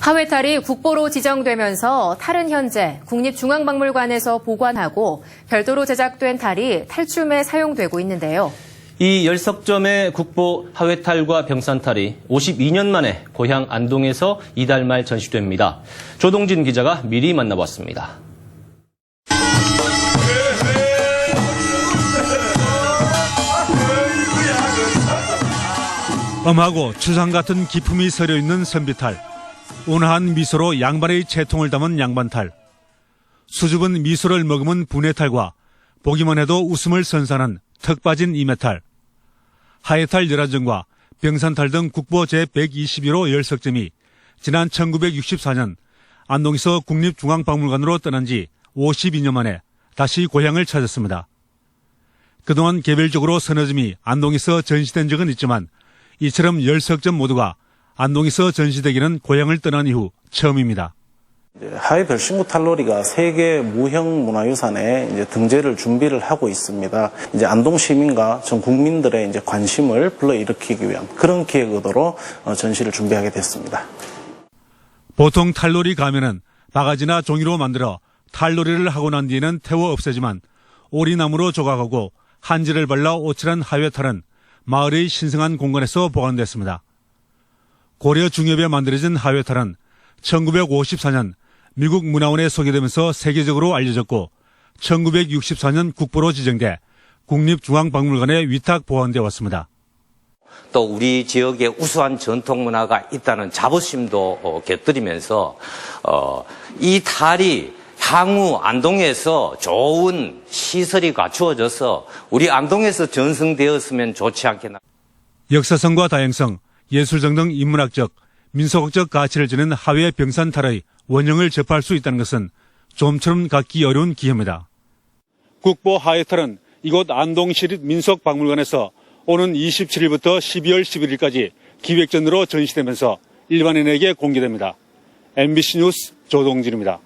하회탈이 국보로 지정되면서 탈은 현재 국립중앙박물관에서 보관하고 별도로 제작된 탈이 탈춤에 사용되고 있는데요. 이 열석점의 국보 하회탈과 병산탈이 52년 만에 고향 안동에서 이달 말 전시됩니다. 조동진 기자가 미리 만나봤습니다. 엄하고 추상 같은 기품이 서려 있는 선비탈, 온화한 미소로 양반의 채통을 담은 양반탈, 수줍은 미소를 머금은 분해탈과 보기만 해도 웃음을 선사하는 턱 빠진 이매탈, 하회탈 열한정과 병산탈 등 국보 제121호 열석점이 지난 1964년 안동에서 국립중앙박물관으로 떠난 지 52년 만에 다시 고향을 찾았습니다. 그동안 개별적으로 서너 점이 안동에서 전시된 적은 있지만 이처럼 열석점 모두가 안동에서 전시되기는 고향을 떠난 이후 처음입니다. 이제 하회 별신구 탈놀이가 세계 무형 문화유산에 이제 등재를 준비를 하고 있습니다. 이제 안동 시민과 전 국민들의 이제 관심을 불러일으키기 위한 그런 기획 의도로 어, 전시를 준비하게 됐습니다. 보통 탈놀이 가면은 바가지나 종이로 만들어 탈놀이를 하고 난 뒤에는 태워 없애지만 오리나무로 조각하고 한지를 발라 오칠한 하회탈은 마을의 신성한 공간에서 보관됐습니다. 고려 중엽에 만들어진 하회탈은 1954년 미국 문화원에 소개되면서 세계적으로 알려졌고 1964년 국보로 지정돼 국립중앙박물관에 위탁 보관되어 왔습니다. 또 우리 지역에 우수한 전통 문화가 있다는 자부심도 어, 곁들이면서 어, 이 탈이 향후 안동에서 좋은 시설이 갖추어져서 우리 안동에서 전승되었으면 좋지 않겠나. 역사성과 다양성, 예술성 등 인문학적, 민속학적 가치를 지닌 하회 병산탈의 원형을 접할 수 있다는 것은 좀처럼 갖기 어려운 기회입니다. 국보 하회탈은 이곳 안동시립 민속박물관에서 오는 27일부터 12월 11일까지 기획전으로 전시되면서 일반인에게 공개됩니다. MBC 뉴스 조동진입니다.